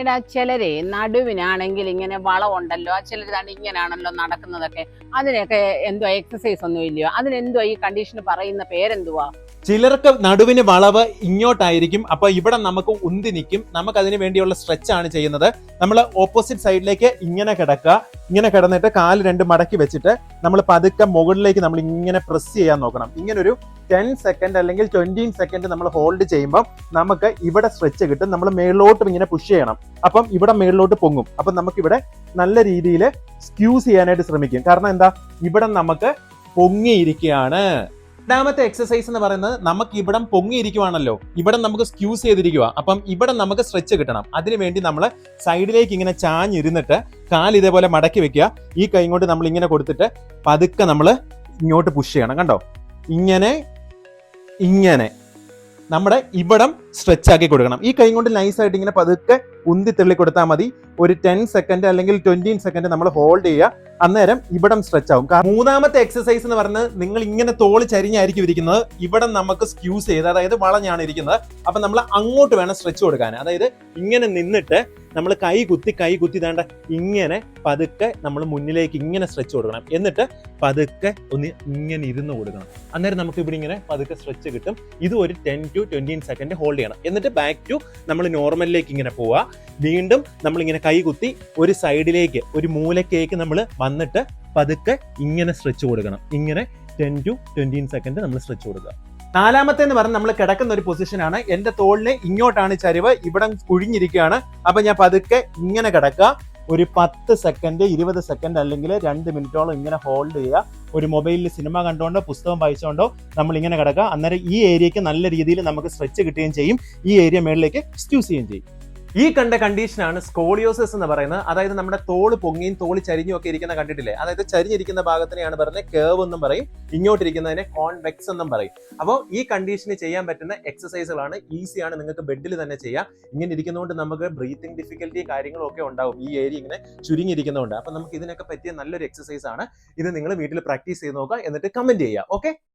എടാ ചിലരെ നടുവിനാണെങ്കിൽ ഇങ്ങനെ വളമുണ്ടല്ലോ ആ ചിലർ ഇങ്ങനെയാണല്ലോ നടക്കുന്നതൊക്കെ. അതിനൊക്കെ എന്തോ എക്സസൈസ് ഒന്നും ഇല്ലയോ? അതിനെന്തോ ഈ കണ്ടീഷൻ പറയുന്ന പേരെന്തുവാ? ചിലർക്ക് നടുവിന് വളവ് ഇങ്ങോട്ടായിരിക്കും അപ്പൊ ഇവിടെ നമുക്ക് ഉന്തി നിൽക്കും. നമുക്ക് അതിന് വേണ്ടിയുള്ള സ്ട്രെച്ച് ആണ് ചെയ്യുന്നത്. നമ്മൾ ഓപ്പോസിറ്റ് സൈഡിലേക്ക് ഇങ്ങനെ കിടക്കുക. ഇങ്ങനെ കിടന്നിട്ട് കാൽ രണ്ട് മടക്കി വെച്ചിട്ട് നമ്മൾ പതുക്കെ മുകളിലേക്ക് നമ്മൾ ഇങ്ങനെ പ്രസ് ചെയ്യാൻ നോക്കണം. ഇങ്ങനെ ഒരു ടെൻ സെക്കൻഡ് അല്ലെങ്കിൽ ട്വന്റീൻ സെക്കൻഡ് നമ്മൾ ഹോൾഡ് ചെയ്യുമ്പോൾ നമുക്ക് ഇവിടെ സ്ട്രെച്ച് കിട്ടും. നമ്മൾ മേളിലോട്ടും ഇങ്ങനെ പുഷ് ചെയ്യണം. അപ്പം ഇവിടെ മേളിലോട്ട് പൊങ്ങും. അപ്പം നമുക്ക് ഇവിടെ നല്ല രീതിയിൽ സ്ക്യൂസ് ചെയ്യാനായിട്ട് ശ്രമിക്കും. കാരണം എന്താ? ഇവിടെ നമുക്ക് പൊങ്ങിയിരിക്കുകയാണ്. രണ്ടാമത്തെ എക്സസൈസ് എന്ന് പറയുന്നത് നമുക്ക് ഇവിടം പൊങ്ങിയിരിക്കുവാണല്ലോ. ഇവിടെ നമുക്ക് സ്ക്യൂസ് ചെയ്തിരിക്കുക അപ്പം ഇവിടെ നമുക്ക് സ്ട്രെച്ച് കിട്ടണം. അതിനുവേണ്ടി നമ്മൾ സൈഡിലേക്ക് ഇങ്ങനെ ചാഞ്ഞിരുന്നിട്ട് കാൽ ഇതേപോലെ മടക്കി വെക്കുക. ഈ കൈ കൊണ്ട് നമ്മൾ ഇങ്ങനെ കൊടുത്തിട്ട് പതുക്കെ നമ്മൾ ഇങ്ങോട്ട് പുഷ് ചെയ്യണം. കണ്ടോ? ഇങ്ങനെ ഇങ്ങനെ നമ്മുടെ ഇവിടം സ്ട്രെച്ച് ആക്കി കൊടുക്കണം. ഈ കൈ കൊണ്ട് നൈസായിട്ട് ഇങ്ങനെ പതുക്കെ ഉന്തി തള്ളി കൊടുത്താൽ മതി. ഒരു ടെൻ സെക്കൻഡ് അല്ലെങ്കിൽ ട്വന്റീൻ സെക്കൻഡ് നമ്മൾ ഹോൾഡ് ചെയ്യുക. അന്നേരം ഇവിടം സ്ട്രെച്ച് ആവും. കാരണം മൂന്നാമത്തെ എക്സസൈസ് എന്ന് പറഞ്ഞത് നിങ്ങൾ ഇങ്ങനെ തോൾ ചരിഞ്ഞായിരിക്കും ഇരിക്കുന്നത്. ഇവിടെ നമുക്ക് സ്ക്യൂസ് ചെയ്ത് അതായത് വളഞ്ഞാണ് ഇരിക്കുന്നത്. അപ്പൊ നമ്മൾ അങ്ങോട്ട് വേണം സ്ട്രെച്ച് കൊടുക്കാൻ. അതായത് ഇങ്ങനെ നിന്നിട്ട് നമ്മൾ കൈ കുത്തി കൈ കുത്തി താണ്ട ഇങ്ങനെ പതുക്കെ നമ്മൾ മുന്നിലേക്ക് ഇങ്ങനെ സ്ട്രെച്ച് കൊടുക്കണം. എന്നിട്ട് പതുക്കെ ഒന്ന് ഇങ്ങനെ ഇരുന്ന് കൊടുക്കണം. അന്നേരം നമുക്ക് ഇവിടെ ഇങ്ങനെ പതുക്കെ സ്ട്രെച്ച് കിട്ടും. ഇത് ഒരു ten to twenty second hold ചെയ്യണം. എന്നിട്ട് ബാക്ക് ടു നമ്മൾ നോർമലിലേക്ക് ഇങ്ങനെ പോവുക വീണ്ടും നമ്മൾ ഇങ്ങനെ കൈ കുത്തി ഒരു സൈഡിലേക്ക് ഒരു മൂലക്കേക്ക് നമ്മൾ വന്നിട്ട് പതുക്കെ ഇങ്ങനെ സ്ട്രെച്ച് കൊടുക്കണം. ഇങ്ങനെ ടെൻ ടു ട്വന്റീൻ സെക്കൻഡ് നമ്മൾ സ്ട്രെച്ച് കൊടുക്കുക. നാലാമത്തെ എന്ന് പറഞ്ഞാൽ നമ്മൾ കിടക്കുന്ന ഒരു പൊസിഷനാണ്. എന്റെ തോളിന് ഇങ്ങോട്ടാണ് ചരിവ്. ഇവിടെ കുഴിഞ്ഞിരിക്കുകയാണ്. അപ്പൊ ഞാൻ പതുക്കെ ഇങ്ങനെ കിടക്കുക. ഒരു പത്ത് സെക്കൻഡ് ഇരുപത് സെക്കൻഡ് അല്ലെങ്കിൽ രണ്ട് മിനിറ്റോളം ഇങ്ങനെ ഹോൾഡ് ചെയ്യുക. ഒരു മൊബൈലിൽ സിനിമ കണ്ടുകൊണ്ടോ പുസ്തകം വായിച്ചുകൊണ്ടോ നമ്മൾ ഇങ്ങനെ കിടക്കുക. അന്നേരം ഈ ഏരിയക്ക് നല്ല രീതിയിൽ നമുക്ക് സ്ട്രെച്ച് കിട്ടുകയും ചെയ്യും. ഈ ഏരിയ മേളിലേക്ക് സ്റ്റ്യൂസ് ചെയ്യുകയും ചെയ്യും. ഈ കണ്ട കണ്ടീഷനാണ് സ്കോളിയോസിസ് എന്ന് പറയുന്നത്. അതായത് നമ്മുടെ തോൾ പൊങ്ങിയും തോൾ ചരിഞ്ഞും ഒക്കെ ഇരിക്കുന്ന കണ്ടിട്ടില്ലേ? അതായത് ചരിഞ്ഞിരിക്കുന്ന ഭാഗത്തിനെയാണ് പറയുന്നത് കേവ് എന്നും പറയും. ഇങ്ങോട്ടിരിക്കുന്നതിനെ കോൺവെക്സ് എന്നും പറയും. അപ്പോൾ ഈ കണ്ടീഷന് ചെയ്യാൻ പറ്റുന്ന എക്സസൈസുകളാണ് ഈസിയാണ് നിങ്ങൾക്ക് ബെഡിൽ തന്നെ ചെയ്യാം. ഇങ്ങനെ ഇരിക്കുന്നതുകൊണ്ട് നമുക്ക് ബ്രീത്തിങ് ഡിഫിക്കൽറ്റി കാര്യങ്ങളും ഒക്കെ ഉണ്ടാവും. ഈ ഏരിയ ഇങ്ങനെ ചുരുങ്ങിയിരിക്കുന്നതുകൊണ്ട്. അപ്പൊ നമുക്ക് ഇതിനൊക്കെ പറ്റിയ നല്ലൊരു എക്സസൈസ് ആണ്. ഇത് നിങ്ങൾ വീട്ടിൽ പ്രാക്ടീസ് ചെയ്ത് നോക്കുക. എന്നിട്ട് കമന്റ് ചെയ്യുക. ഓക്കെ